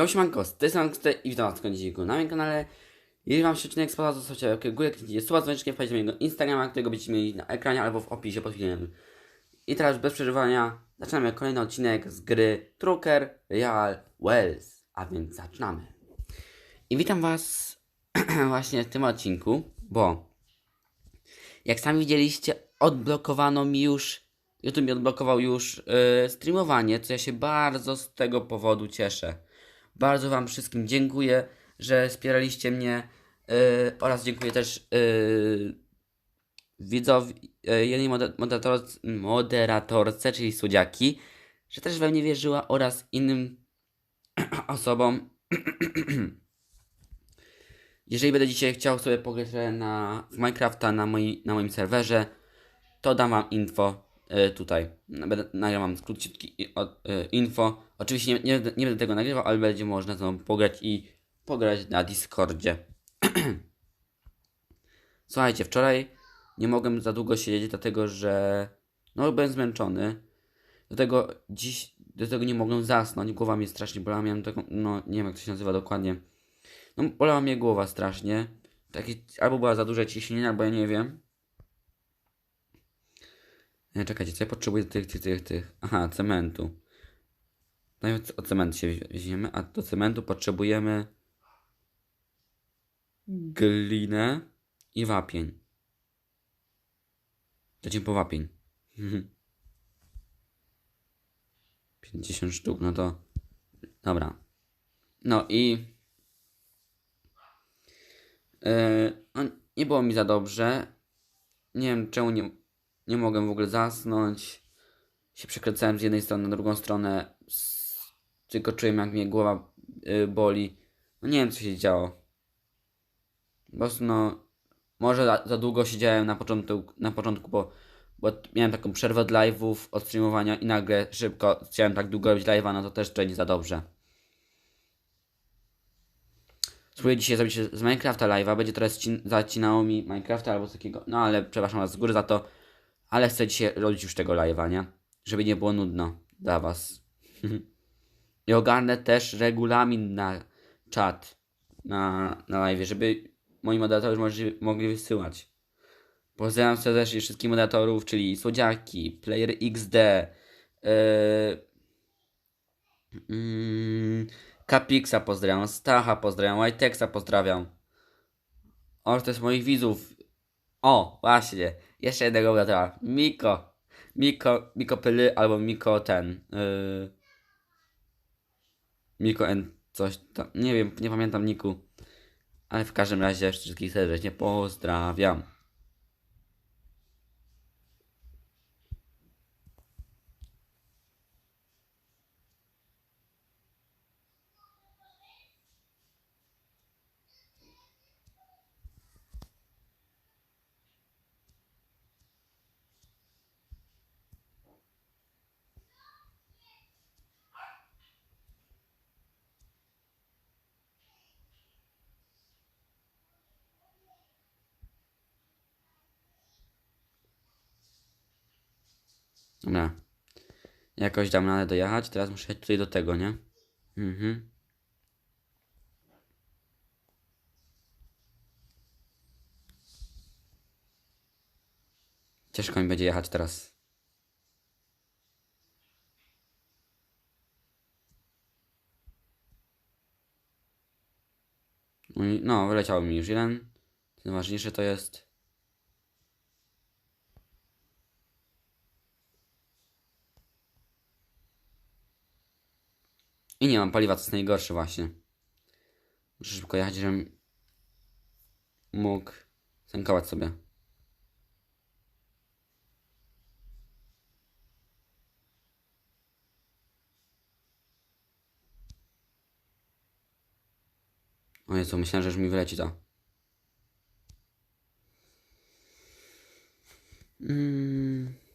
Jo, siemanko, z tej strony i witam was w na moim kanale. Jeżeli wam się odcinek spodobał, zostawcie łapkę w górę, kliknijcie suba dzwoneczkiem, wpadźcie na mojego Instagrama, którego będziecie mieli na ekranie albo w opisie pod filmem. I teraz bez przerywania zaczynamy kolejny odcinek z gry Trucker Real Wells. A więc zaczynamy. I witam was właśnie w tym odcinku, bo jak sami widzieliście, odblokowano mi już, YouTube mi odblokował już yy, streamowanie, co ja się bardzo z tego powodu cieszę. Bardzo Wam wszystkim dziękuję, że wspieraliście mnie yy, oraz dziękuję też yy, widzowi, yy, jednej moder- moderator- moderatorce, czyli Słodziaki, że też we mnie wierzyła oraz innym osobom. Jeżeli będę dzisiaj chciał sobie pograć na, Minecrafta na, moi, na moim serwerze, to dam wam info tutaj. Będę, nagrywam króciutki y, info. Oczywiście nie, nie, nie będę tego nagrywał, ale będzie można ze mną pograć i pograć na Discordzie. Słuchajcie, wczoraj nie mogłem za długo siedzieć, dlatego że no byłem zmęczony. Do tego dziś, do tego nie mogłem zasnąć, głowa mnie strasznie bolała, miałem taką, no nie wiem jak to się nazywa dokładnie. No bolała mnie głowa strasznie. Takie, albo była za duże ciśnienie, albo ja nie wiem. Nie, czekajcie, co ja potrzebuję tych, tych, tych, tych. Aha, cementu. Najpierw o cement się weźmiemy, a do cementu potrzebujemy glinę i wapień. Lecimy po wapień. 50 sztuk, no to... Dobra. No i... Yy, no, nie było mi za dobrze. Nie wiem czemu nie, nie mogłem w ogóle zasnąć. Się przekręcałem z jednej strony na drugą stronę. Tylko czułem jak mnie głowa yy, boli. No nie wiem co się działo. Po prostu no... Może za, za długo siedziałem na początku, na początku bo, bo miałem taką przerwę od live'ów, od streamowania i nagle szybko chciałem tak długo robić live'a, no to też to nie za dobrze. Spróbuję dzisiaj zrobić z Minecrafta live'a, będzie zacin- zacinało mi Minecrafta albo coś takiego, no ale przepraszam was z góry za to, ale chcę dzisiaj robić już tego live'a, nie? Żeby nie było nudno dla was. I ogarnę też regulamin na czat na, na live, żeby moi moderatorzy mogli, mogli wysyłać. Pozdrawiam serdecznie wszystkich moderatorów, czyli Słodziaki, Player XD, yy, Capixa pozdrawiam, Stacha pozdrawiam, Whitexa pozdrawiam. O, to jest moich widzów. O, właśnie, jeszcze jednego moderatora. Miko. Miko, Miko Pyly albo Miko ten. Yy, Miko N. coś tam. Nie wiem, nie pamiętam Niku. Ale w każdym razie wszystkich serdecznie pozdrawiam. Dobra. Jakoś dam radę dojechać. Teraz muszę jechać tutaj do tego, nie? Mhm. Ciężko mi będzie jechać teraz. No, wyleciało mi już jeden. Najważniejsze to jest... I nie mam paliwa, to jest najgorsze właśnie. Muszę szybko jechać, żebym mógł tankować sobie. O Jezu, myślałem, że już mi wyleci to. Mm.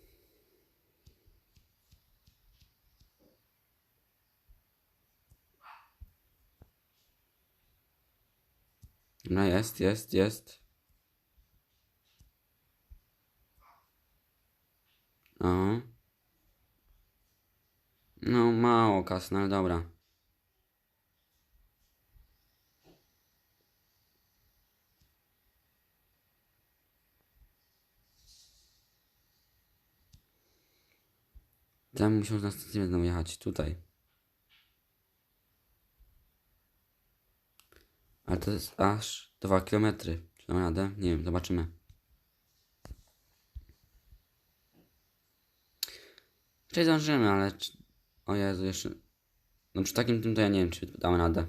No jest, jest, jest. O. No mało kas, no ale dobra. Tam musiał na stację będą jechać, tutaj. Ale to jest aż 2 km. Czy dam radę? Nie wiem, zobaczymy. Czy zdążymy, ale... Czy... O Jezu, jeszcze... No przy takim tym to ja nie wiem, czy dam radę.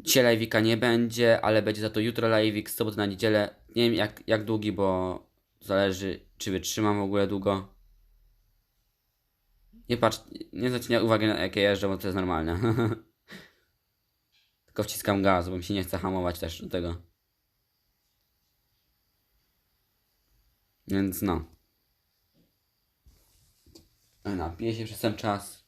Dzisiaj live'ika nie będzie, ale będzie za to jutro live'ik z soboty na niedzielę. Nie wiem jak, jak długi, bo zależy czy wytrzymam w ogóle długo. Nie patrz, nie zwracaj uwagi na jakie jeżdżę, bo to jest normalne. Tylko wciskam gaz, bo mi się nie chce hamować też do tego. Więc no. Napiję się przez ten czas.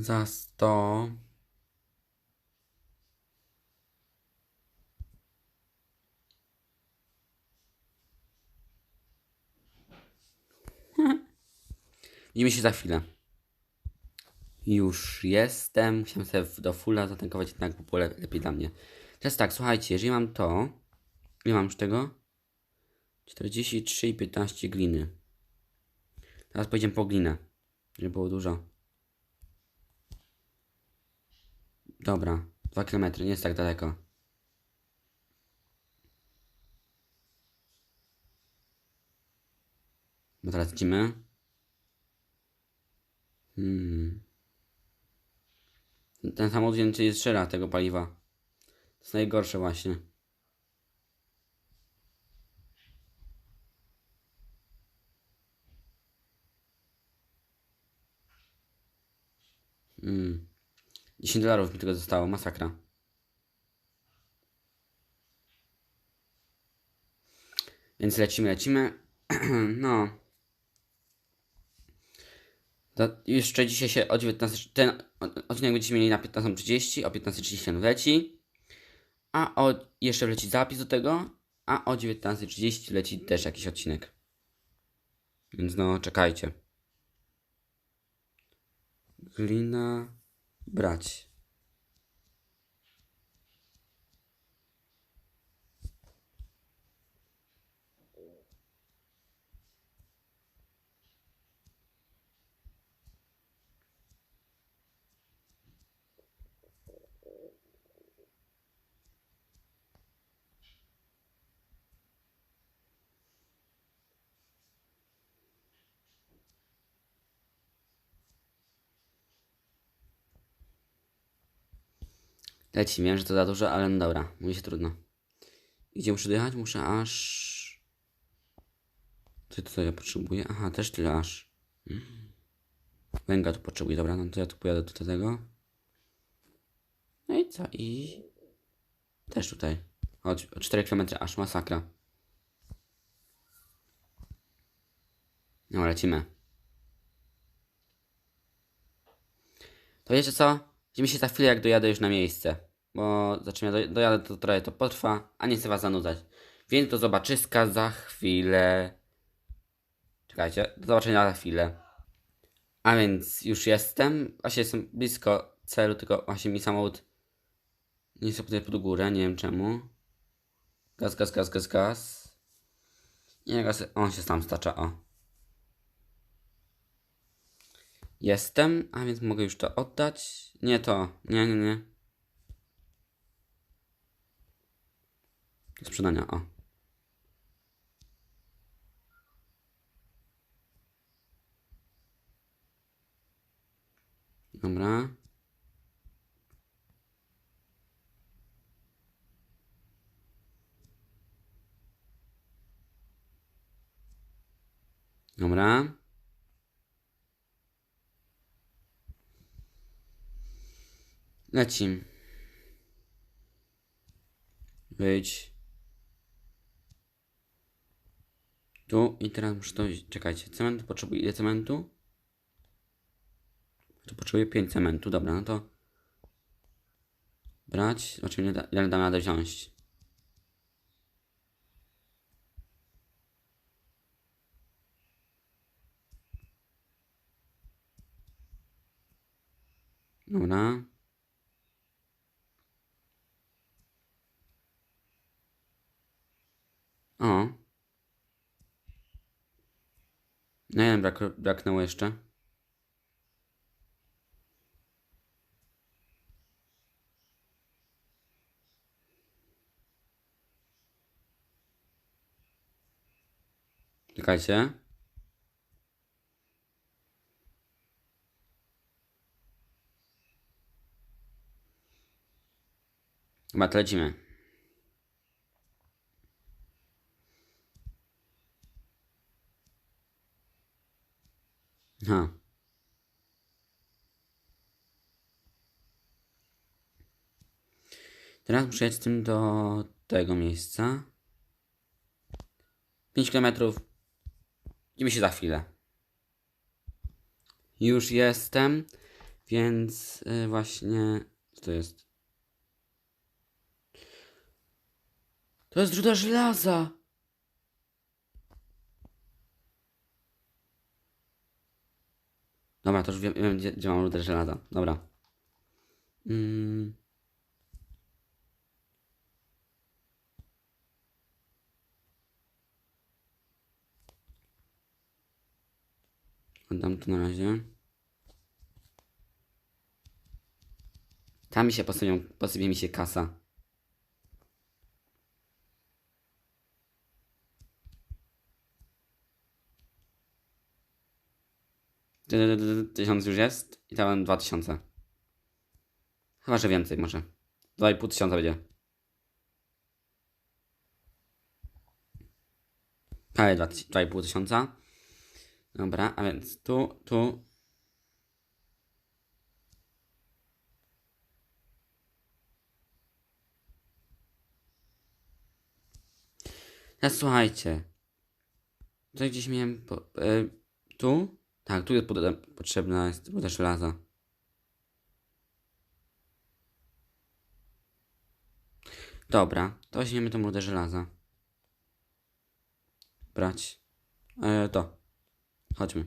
Za sto. Widzimy się za chwilę. Już jestem. Chciałem sobie do fulla zatankować, jednak by było le- lepiej dla mnie. Teraz tak, słuchajcie, jeżeli mam to. Ile mam już tego? 43 i 15 gliny. Teraz pojedziemy po glinę. Żeby było dużo. Dobra, 2 km, nie jest tak daleko. No teraz lecimy. Hmm. Ten samochód więcej strzela tego paliwa. To jest najgorsze właśnie. 10 dolarów mi tego zostało, masakra. Więc lecimy, lecimy. no. To jeszcze dzisiaj się o 19. Ten odcinek będziecie mieli na 15.30, o 15.30 leci. A o, jeszcze leci zapis do tego. A o 19.30 leci też jakiś odcinek. Więc no, czekajcie. Glina brać. Leci, wiem, że to za dużo, ale no dobra, mówi się trudno. Gdzie muszę dojechać? Muszę aż... Co to ja potrzebuję? Aha, też tyle aż. Mm. Węgla tu potrzebuję, dobra, no to ja tu pojadę do tego. No i co? I... Też tutaj. Chodź, o 4 km aż, masakra. No, lecimy. To wiecie co? Widzimy się za chwilę, jak dojadę już na miejsce. Bo zaczynam ja do, dojadę, to trochę to potrwa, a nie chcę was zanudzać. Więc do zobaczyska za chwilę. Czekajcie, do zobaczenia za chwilę. A więc już jestem. Właśnie jestem blisko celu, tylko właśnie mi samochód nie chce tutaj pod górę, nie wiem czemu. Gaz, gaz, gaz, gaz, gaz. Nie, gaz, on się sam stacza, o. Jestem, a więc mogę już to oddać. Nie to, nie, nie, nie. Sprzedania, o. Dobra. Dobra. Lecim. Być. Tu i teraz muszę to... Czekajcie, cement potrzebuje ile cementu? To potrzebuje 5 cementu, dobra, no to... Brać, zobaczymy ile, da, ile dam radę wziąć. Dobra. No jeden brak, braknęło jeszcze. Czekajcie. Chyba to lecimy. Ha. Teraz muszę jechać z tym do tego miejsca. 5 km. Widzimy się za chwilę. Już jestem, więc y, właśnie. Co to jest? To jest ruda żelaza! Dobra, to już wiem, wiem gdzie, gdzie mam rudę żelaza. Dobra. Mm. Oddam to na razie. Tam mi się posypią, posypie mi się kasa. Ty- ty- ty- ty- Tysiąc już jest i dwa tysiące. Chyba, że więcej może. Dwa i pół tysiąca będzie. Ale dwa, tyś- dwa i pół tysiąca. Dobra, a więc tu, tu. Teraz słuchajcie. Tutaj gdzieś miałem. Po, e, tu? Tak, tu jest potrzebna jest ruda żelaza. Dobra, to weźmiemy tą rudę żelaza. Brać. E, to. Chodźmy.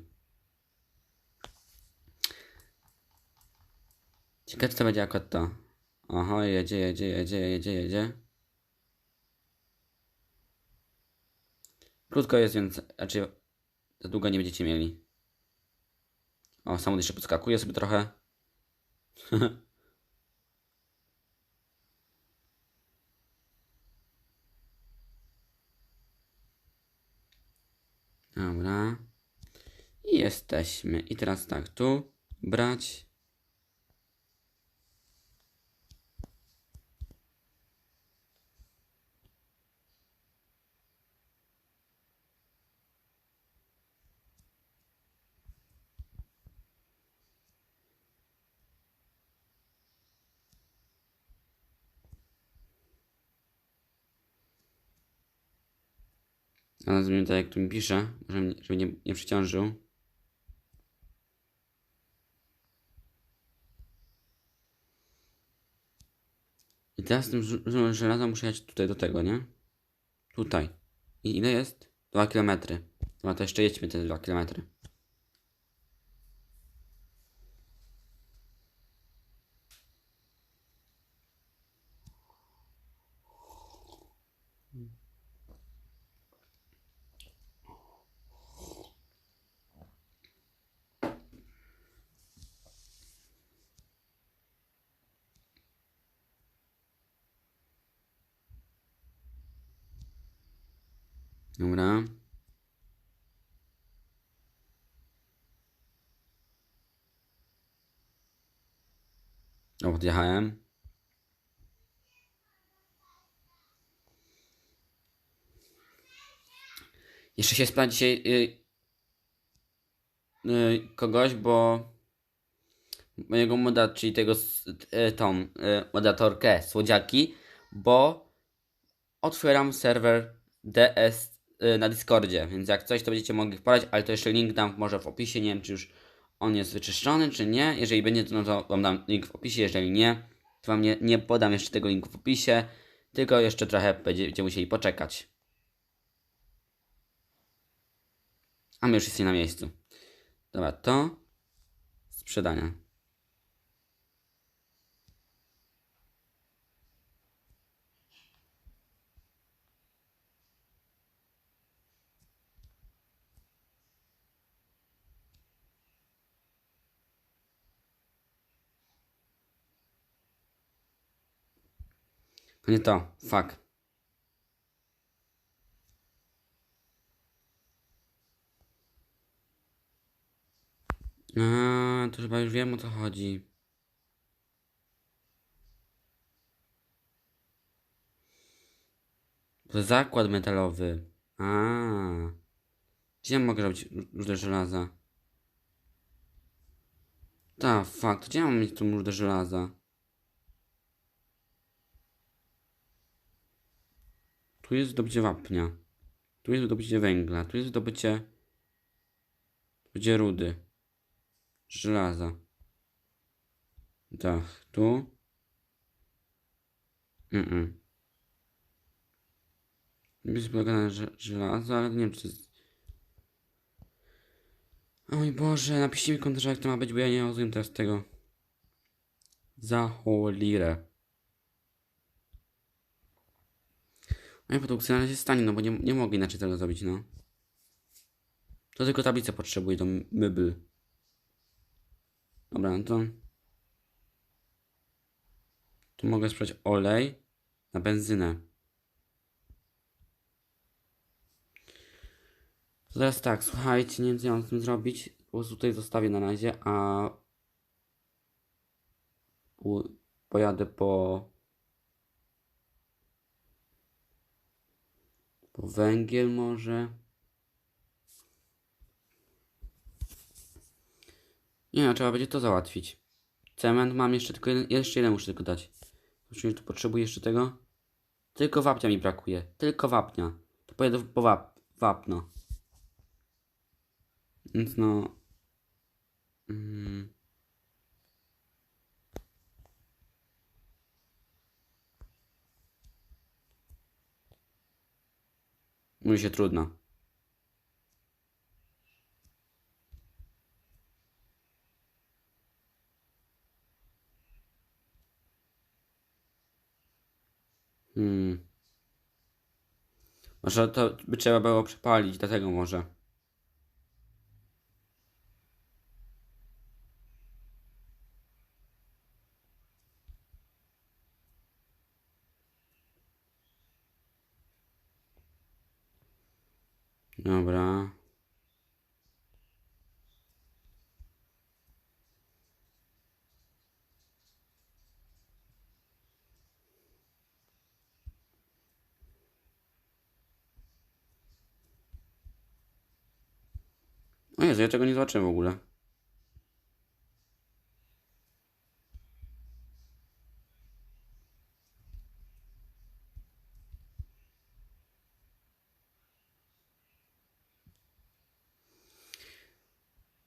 Ciekawe, co będzie akurat to. Oho, jedzie, jedzie, jedzie, jedzie, jedzie. Krótko jest, więc raczej za długo nie będziecie mieli. O, samochód jeszcze podskakuje sobie trochę. Dobra. I jesteśmy. I teraz tak, tu brać. A nazwijmy to jak tu mi pisze, żeby, żeby nie, nie przeciążył. I teraz z tym ż- ż- żelazem muszę jechać tutaj do tego, nie? Tutaj. I ile jest? 2 km. No to jeszcze jedźmy te 2 km. Dobra. O, podjechałem. Jeszcze się sprawdzi dzisiaj y, y, kogoś, bo mojego moda, czyli tego s- y, tą y, modatorkę słodziaki, bo otwieram serwer DS y, na Discordzie, więc jak coś to będziecie mogli wpadać, ale to jeszcze link dam może w opisie, nie wiem czy już on jest wyczyszczony, czy nie. Jeżeli będzie, to, no to wam dam link w opisie, jeżeli nie, to wam nie, nie podam jeszcze tego linku w opisie, tylko jeszcze trochę będziecie musieli poczekać. A my już jesteśmy na miejscu. Dobra, to sprzedania. To nie to. Fuck. A, to chyba już wiem o co chodzi. To zakład metalowy. A. Gdzie mogę robić rudę żelaza? Ta, fuck, to gdzie mam mieć tą rudę żelaza? Tu jest zdobycie wapnia. Tu jest zdobycie węgla. Tu jest zdobycie... Zdobycie rudy. Żelaza. Tak, tu. Mm-mm. Jest polega na ż- żelazo, ale nie wiem czy jest... O Boże, napiszcie mi w komentarzach jak to ma być, bo ja nie rozumiem teraz tego. Za cholirę. Moja produkcja na razie stanie, no bo nie, nie mogę inaczej tego zrobić, no. To tylko tablicę potrzebuję do mebel. Dobra, no to... Tu mogę sprzedać olej na benzynę. To teraz tak, słuchajcie, nie wiem co ja mam z tym zrobić. Po prostu tutaj zostawię na razie, a... Pojadę po... Węgiel może. Nie no, trzeba będzie to załatwić. Cement mam jeszcze tylko jeden, jeszcze jeden muszę tylko dać. Czyli tu potrzebuję jeszcze tego. Tylko wapnia mi brakuje. Tylko wapnia. To pojedę po wap wapno. Więc no. Mm. Mówi się trudno. Hmm. Może to by trzeba było przepalić, dlatego może. Dobra. O Jezu, ja czego nie zobaczyłem w ogóle.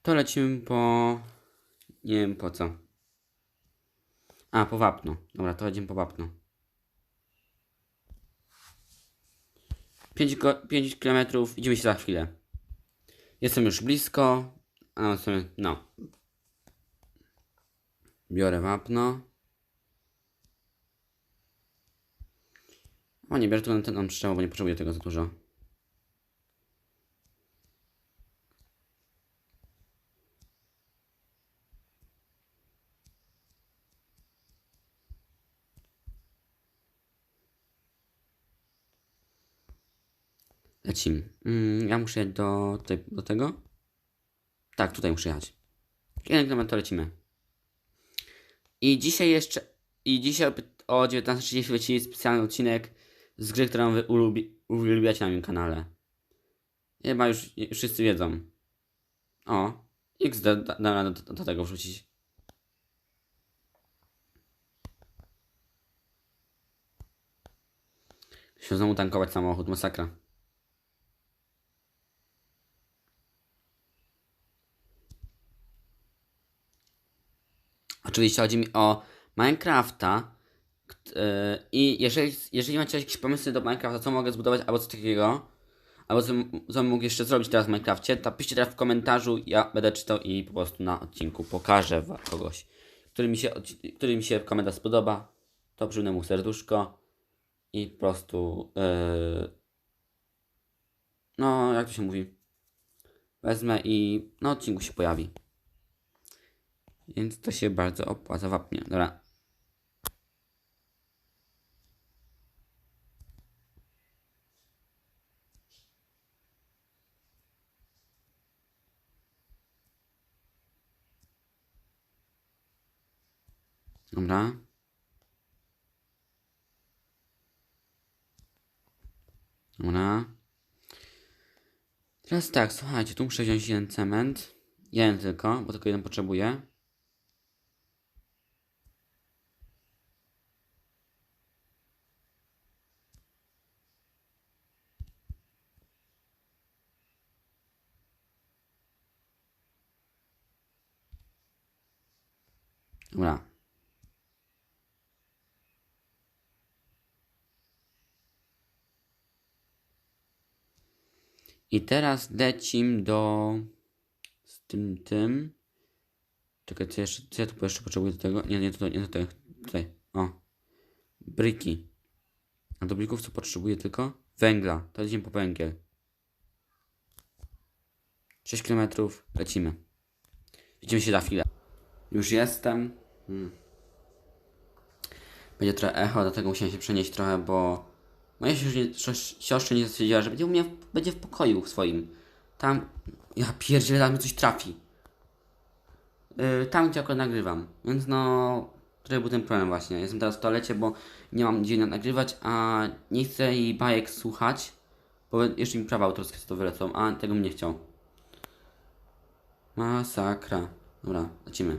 To lecimy po... Nie wiem po co. A, po wapno. Dobra, to lecimy po wapno. 5, 5 km, idziemy się za chwilę. Jestem już blisko. A no. Biorę wapno. O, nie bierę tylko ten on bo nie potrzebuję tego za dużo. Lecimy. Mm, ja muszę do, tutaj, do tego. Tak, tutaj muszę jechać. Jeden kilometr to lecimy. I dzisiaj jeszcze. I dzisiaj o 19.30 leci specjalny odcinek z gry, którą wy ulubi, uwielbiacie na moim kanale. Chyba już wszyscy wiedzą. O, XD da, do, do tego wrzucić. Się znowu tankować samochód, masakra. Oczywiście chodzi mi o Minecrafta. Yy, I jeżeli, jeżeli macie jakieś pomysły do Minecrafta, co mogę zbudować albo co takiego, albo co, co mógł jeszcze zrobić teraz w Minecrafcie, to piszcie teraz w komentarzu, ja będę czytał i po prostu na odcinku pokażę kogoś, który mi się, który mi się komentarz spodoba, to przyjmę mu serduszko i po prostu yy, no jak to się mówi, wezmę i na odcinku się pojawi. Więc to się bardzo opłaca wapnia. Dobra. Dobra. Dobra. Teraz tak, słuchajcie, tu muszę wziąć jeden cement. Jeden tylko, bo tylko jeden potrzebuję. I teraz lecim do... z tym, tym. Czekaj, co, jeszcze, co ja tu jeszcze potrzebuję do tego? Nie, nie, to, nie, to, tutaj. O. Bryki. A do brików co potrzebuję tylko? Węgla. To lecimy po węgiel. 6 km. Lecimy. Widzimy się za chwilę. Już jestem. Hmm. Będzie trochę echo, dlatego musiałem się przenieść trochę, bo moja siostra, nie stwierdziła, że będzie u mnie w, będzie w pokoju swoim. Tam, ja pierdzielę, tam mi coś trafi. Yy, tam, gdzie akurat nagrywam. Więc no, trochę był ten problem właśnie. Jestem teraz w toalecie, bo nie mam gdzie nagrywać, a nie chcę jej bajek słuchać, bo jeszcze mi prawa autorskie to wylecą, a tego bym nie chciał. Masakra. Dobra, lecimy.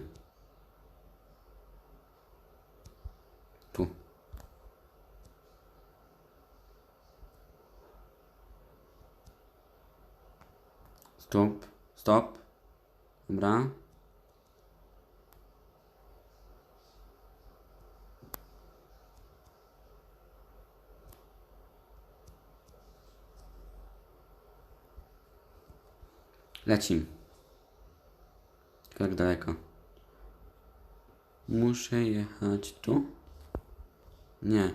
Tu. Stop. Stop. Dobra. Lecim. Tak daleko. Muszę jechać tu? Nie.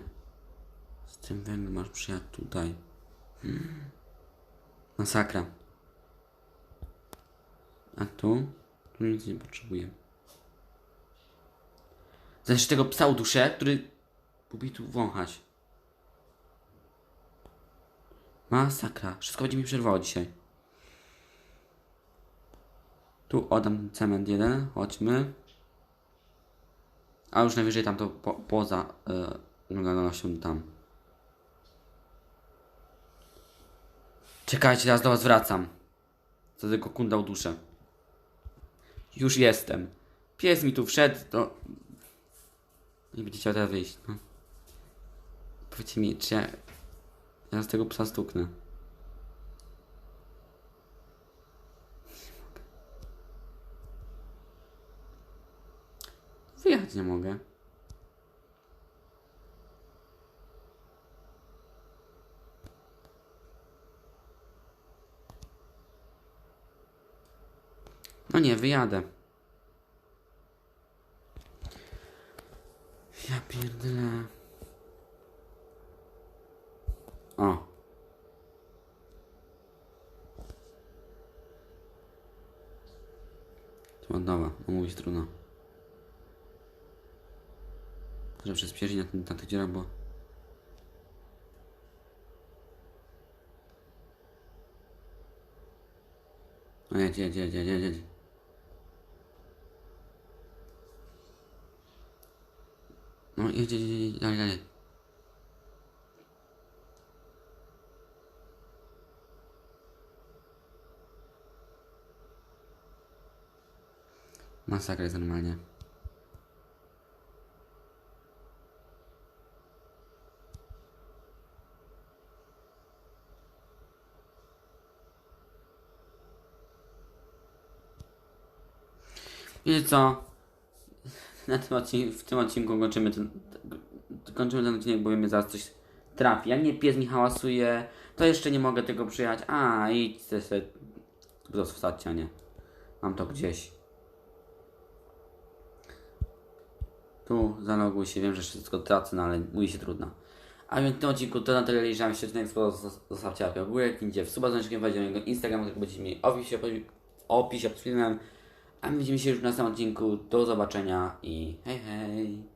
Z tym węglem masz przyjechać tutaj. Hmm. Masakra. A tu? Tu nic nie potrzebuję. Zresztą tego psa uduszę, który lubi tu wąchać. Masakra. Wszystko będzie mi przerwało dzisiaj. Tu oddam cement jeden. Chodźmy. A już najwyżej tam to po, poza yy, oglądalnością tam. Czekajcie, teraz do was wracam. Co tylko kunda duszę. Już jestem. Pies mi tu wszedł, to... Nie będzie chciał teraz wyjść, no. Powiedzcie mi, czy ja... Ja z tego psa stuknę. Wyjechać nie mogę. No nie, wyjadę. Ja pierdolę. O. Nowa, no mówić trudno. Że przyspieszyć na, tym- na tych bo... No jedź, jedź, jedź, jedź, jedź, jedź. No jedź, jedź, jedź, jedź, dalej, dalej. Masakra jest normalnie. Wiecie co? Na tym odcinku, w tym odcinku kończymy ten, kończymy ten odcinek, bo mnie zaraz coś trafi. Jak nie pies mi hałasuje, to jeszcze nie mogę tego przyjechać. A, idź po prostu wstać, a nie. Mam to gdzieś. Tu zaloguj się, wiem, że wszystko tracę, no ale mówi się trudno. A więc w tym odcinku to na tyle, wam się spodobał, zostawcie łapkę w górę, kliknijcie w suba z wejdzie na jego Instagram, będziecie mieli w opisie, filmem. A my widzimy się już w następnym odcinku. Do zobaczenia i hej hej!